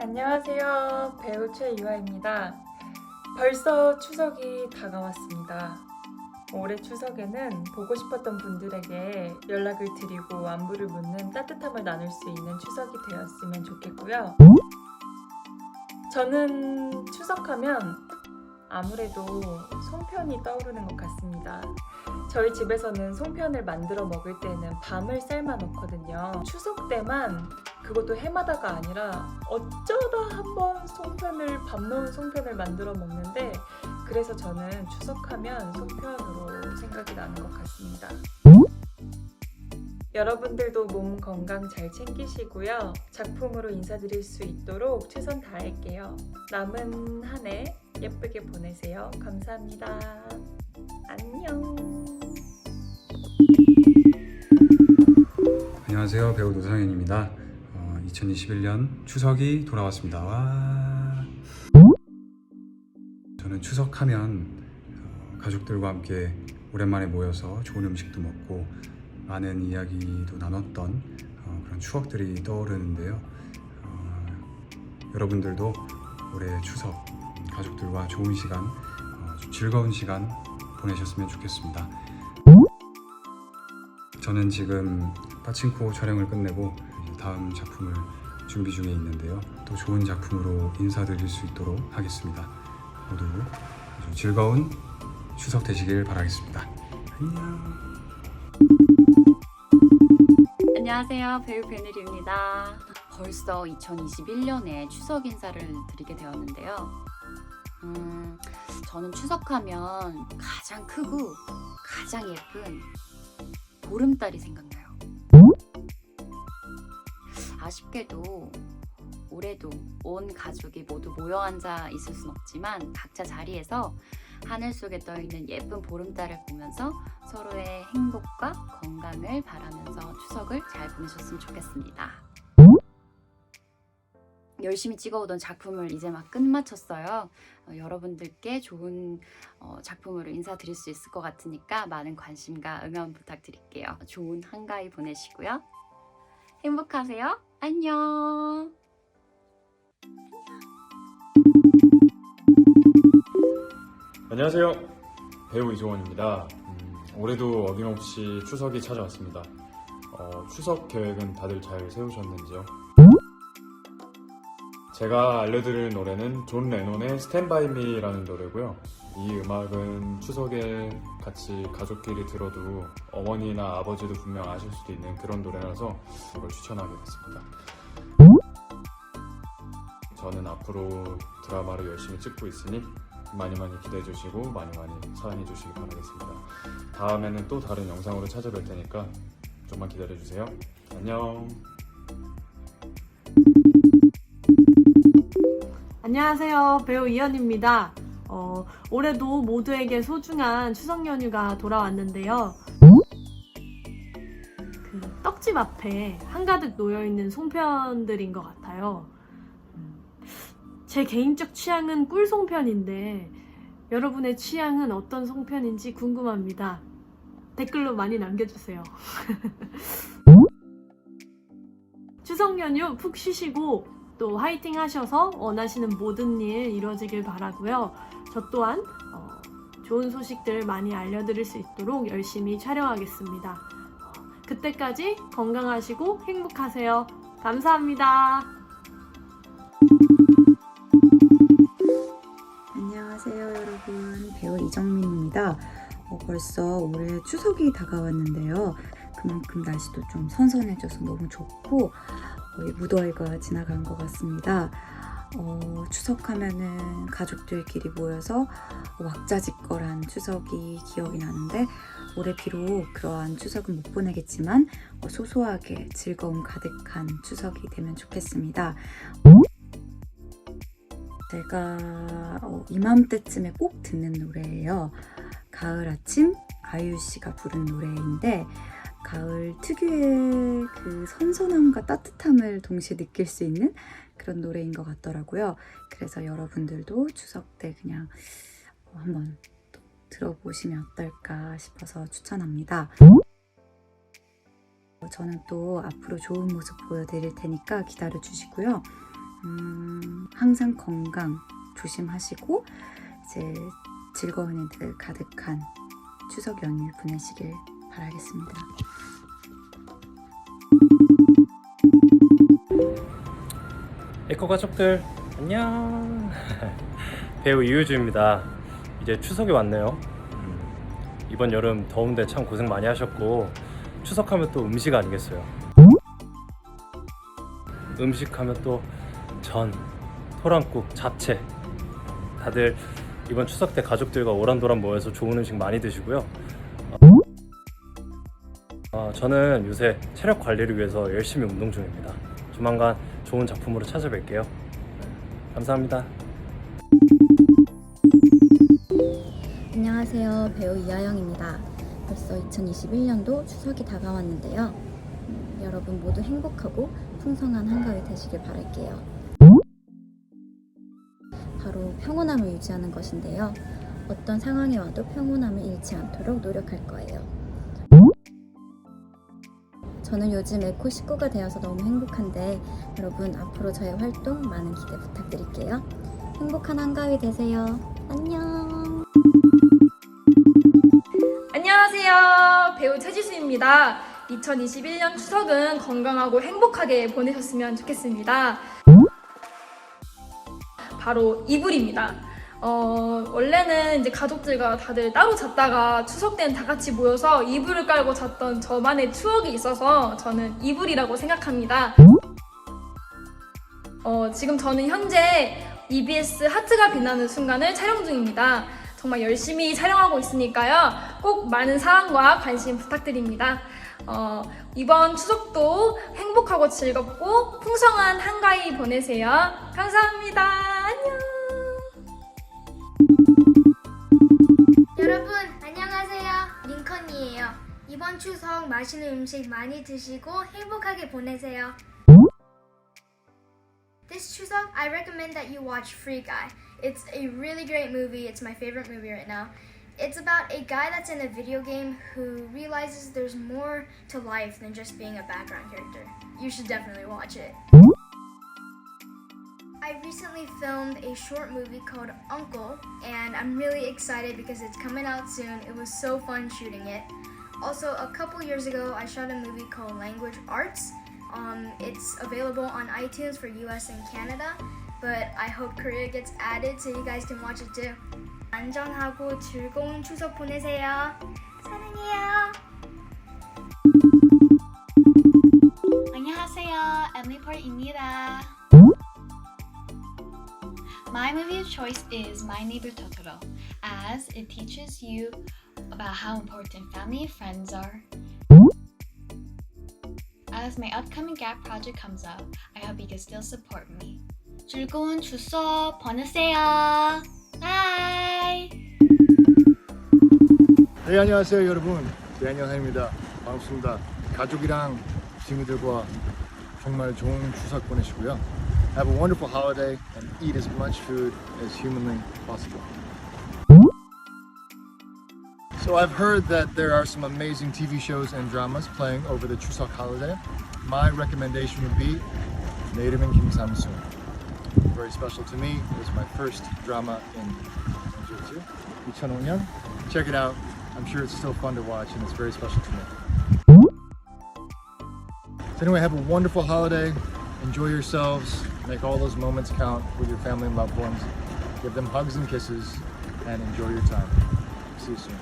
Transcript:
안녕하세요. 배우 최유아입니다. 벌써 추석이 다가왔습니다. 올해 추석에는 보고 싶었던 분들에게 연락을 드리고 안부를 묻는 따뜻함을 나눌 수 있는 추석이 되었으면 좋겠고요. 저는 추석하면 아무래도 송편이 떠오르는 것 같습니다. 저희 집에서는 송편을 만들어 먹을 때는 밤을 삶아 놓거든요. 추석 때만 그것도 해마다가 아니라 어쩌다 한번 송편을 밥 넣은 송편을 만들어 먹는데 그래서 저는 추석하면 송편으로 생각이 나는 것 같습니다. 여러분들도 몸 건강 잘 챙기시고요. 작품으로 인사드릴 수 있도록 최선 다할게요. 남은 한 해 예쁘게 보내세요. 감사합니다. 안녕. 안녕하세요 배우 노상현입니다. 어, 2021년 추석이 돌아왔습니다. 와. 저는 추석하면 어, 가족들과 함께 오랜만에 모여서 좋은 음식도 먹고 많은 이야기도 나눴던 어, 그런 추억들이 떠오르는데요. 어, 여러분들도 올해 추석 가족들과 좋은 시간, 어, 즐거운 시간 보내셨으면 좋겠습니다. 저는 지금 빠친코 촬영을 끝내고 다음 작품을 준비 중에 있는데요. 또 좋은 작품으로 인사드릴 수 있도록 하겠습니다. 모두 아주 즐거운 추석 되시길 바라겠습니다. 안녕. 안녕하세요. 배우 배늘입니다. 벌써 2021년에 추석 인사를 드리게 되었는데요. 음, 저는 추석하면 가장 크고 가장 예쁜 보름달이 생각나요. 아쉽게도 올해도 온 가족이 모두 모여 앉아 있을 순 없지만 각자 자리에서 하늘 속에 떠 있는 예쁜 보름달을 보면서 서로의 행복과 건강을 바라면서 추석을 잘 보내셨으면 좋겠습니다. 열심히 찍어오던 작품을 이제 막 끝마쳤어요. 어, 여러분들께 좋은 어, 작품으로 인사드릴 수 있을 것 같으니까 많은 관심과 응원 부탁드릴게요. 좋은 한가위 보내시고요. 행복하세요. 안녕. 안녕하세요. 배우 이종원입니다. 음, 올해도 어김없이 추석이 찾아왔습니다. 어, 추석 계획은 다들 잘 세우셨는지요? 제가 알려드릴 노래는 존 레논의 By Me라는 노래고요. 이 음악은 추석에 같이 가족끼리 들어도 어머니나 아버지도 분명 아실 수도 있는 그런 노래라서 이걸 추천하게 됐습니다. 저는 앞으로 드라마를 열심히 찍고 있으니 많이 많이 기대해 주시고 많이 많이 사랑해 주시기 바라겠습니다. 다음에는 또 다른 영상으로 찾아뵐 테니까 좀만 기다려 주세요. 안녕. 안녕하세요. 배우 이현입니다. 어, 올해도 모두에게 소중한 추석 연휴가 돌아왔는데요. 그 떡집 앞에 한가득 놓여있는 송편들인 것 같아요. 음, 제 개인적 취향은 꿀 송편인데 여러분의 취향은 어떤 송편인지 궁금합니다. 댓글로 많이 남겨주세요. 추석 연휴 푹 쉬시고 또 화이팅 하셔서 원하시는 모든 일 이루어지길 바라고요. 저 또한 어, 좋은 소식들 많이 알려드릴 수 있도록 열심히 촬영하겠습니다. 어, 그때까지 건강하시고 행복하세요. 감사합니다. 안녕하세요 여러분 배우 이정민입니다 어, 벌써 올해 추석이 다가왔는데요 그만큼 날씨도 좀 선선해져서 너무 좋고 거의 무더위가 지나간 것 같습니다 어, 추석하면은 가족들끼리 모여서 왁자지껄한 추석이 기억이 나는데 올해 비록 그러한 추석은 못 보내겠지만 어, 소소하게 즐거움 가득한 추석이 되면 좋겠습니다 제가 어, 이맘때쯤에 꼭 듣는 노래예요. 가을 아침 아이유 씨가 부른 노래인데 가을 특유의 그 선선함과 따뜻함을 동시에 느낄 수 있는 그런 노래인 것 같더라고요. 그래서 여러분들도 추석 때 그냥 어, 한번 또 들어보시면 어떨까 싶어서 추천합니다. 어, 저는 또 앞으로 좋은 모습 보여드릴 테니까 기다려 주시고요. 음, 항상 건강 조심하시고 이제 즐거운 일들 가득한 추석 연휴 보내시길 바라겠습니다. 에코 가족들 안녕. 배우 이효주입니다. 이제 추석이 왔네요. 음, 이번 여름 더운데 참 고생 많이 하셨고 추석하면 또 음식 아니겠어요? 음식하면 또 전, 토랑국, 잡채. 다들 이번 추석 때 가족들과 오란도란 모여서 좋은 음식 많이 드시고요. 어, 저는 요새 체력 관리를 위해서 열심히 운동 중입니다 조만간 좋은 작품으로 찾아뵐게요. 감사합니다. 안녕하세요. 배우 이하영입니다. 벌써 2021년도 추석이 다가왔는데요. 음, 여러분 모두 행복하고 풍성한 한가위 되시길 바랄게요. 바로 평온함을 유지하는 것인데요. 어떤 상황이 와도 평온함을 잃지 않도록 노력할 거예요. 저는 요즘 에코 식구가 되어서 너무 행복한데 여러분 앞으로 저의 활동 많은 기대 부탁드릴게요. 행복한 한가위 되세요. 안녕. 안녕하세요. 배우 최지수입니다. 2021년 추석은 건강하고 행복하게 보내셨으면 좋겠습니다. 바로 이불입니다. 어, 원래는 이제 가족들과 다들 따로 잤다가 추석 때는 다 같이 모여서 이불을 깔고 잤던 저만의 추억이 있어서 저는 이불이라고 생각합니다. 어, 지금 저는 현재 EBS 하트가 빛나는 순간을 촬영 중입니다. 정말 열심히 촬영하고 있으니까요. 꼭 많은 사랑과 관심 부탁드립니다. 어, 이번 추석도 행복하고 즐겁고 풍성한 한가위 보내세요. 감사합니다. 링컨이에요 이번 추석 맛있는 음식 많이 드시고 행복하게 보내세요 This 추석 I recommend that you watch Free Guy It's a really great movie it's my favorite movie right now It's about a guy that's in a video game who realizes there's more to life than just being a background character You should definitely watch it I recently filmed a short movie called Uncle, and I'm really excited because it's coming out soon. It was so fun shooting it. Also, a couple years ago, I shot a movie called Language Arts. Um, it's available on iTunes for US and Canada, but I hope Korea gets added so you guys can watch it too. 안전하고 즐거운 추석 보내세요. 사랑해요. 안녕하세요. Emily Port입니다. My movie of choice is My Neighbor Totoro, as it teaches you about how important family and friends are. As my upcoming gap project comes up, I hope you can still support me. 즐거운 추석 보내세요. Bye! 네 안녕하세요 여러분 대한영상입니다 반갑습니다 가족이랑 친구들과 정말 좋은 추석 보내시고요 Have a wonderful holiday and eat as much food as humanly possible. So I've heard that there are some amazing TV shows and dramas playing over the Chuseok holiday. My recommendation would be Nademin Kim Samsung. Very special to me. It was my first drama in Jeju, 2005년. Check it out. I'm sure it's still fun to watch and it's very special to me. So anyway, have a wonderful holiday. Enjoy yourselves. Make all those moments count with your family and loved ones. Give them hugs and kisses and enjoy your time. See you soon.